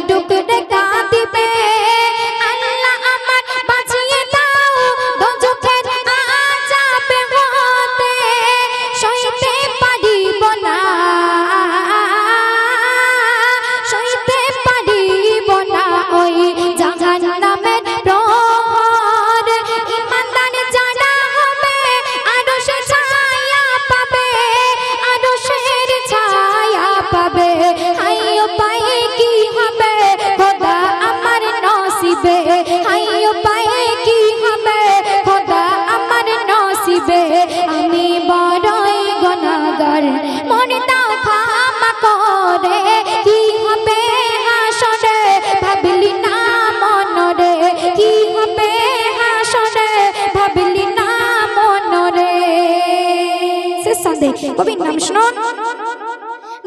hidup পর মনে তাও ক্ষমা করে। কি হবে আসরে ভাবলি না মনরে। কি হবে আসরে ভাবলি না মনরে। সে সন্দে নাম শুনুন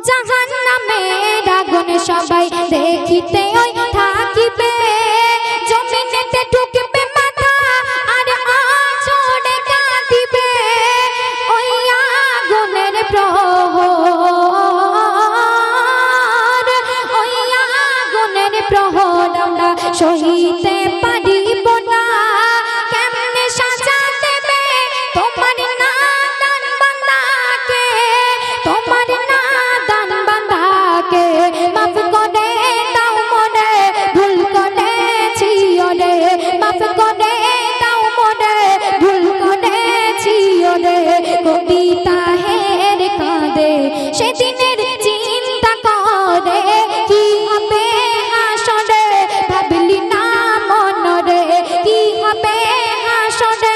জাহান নামে আগুন সবাই দেখিতে ওই সহিতে হবে হাসরে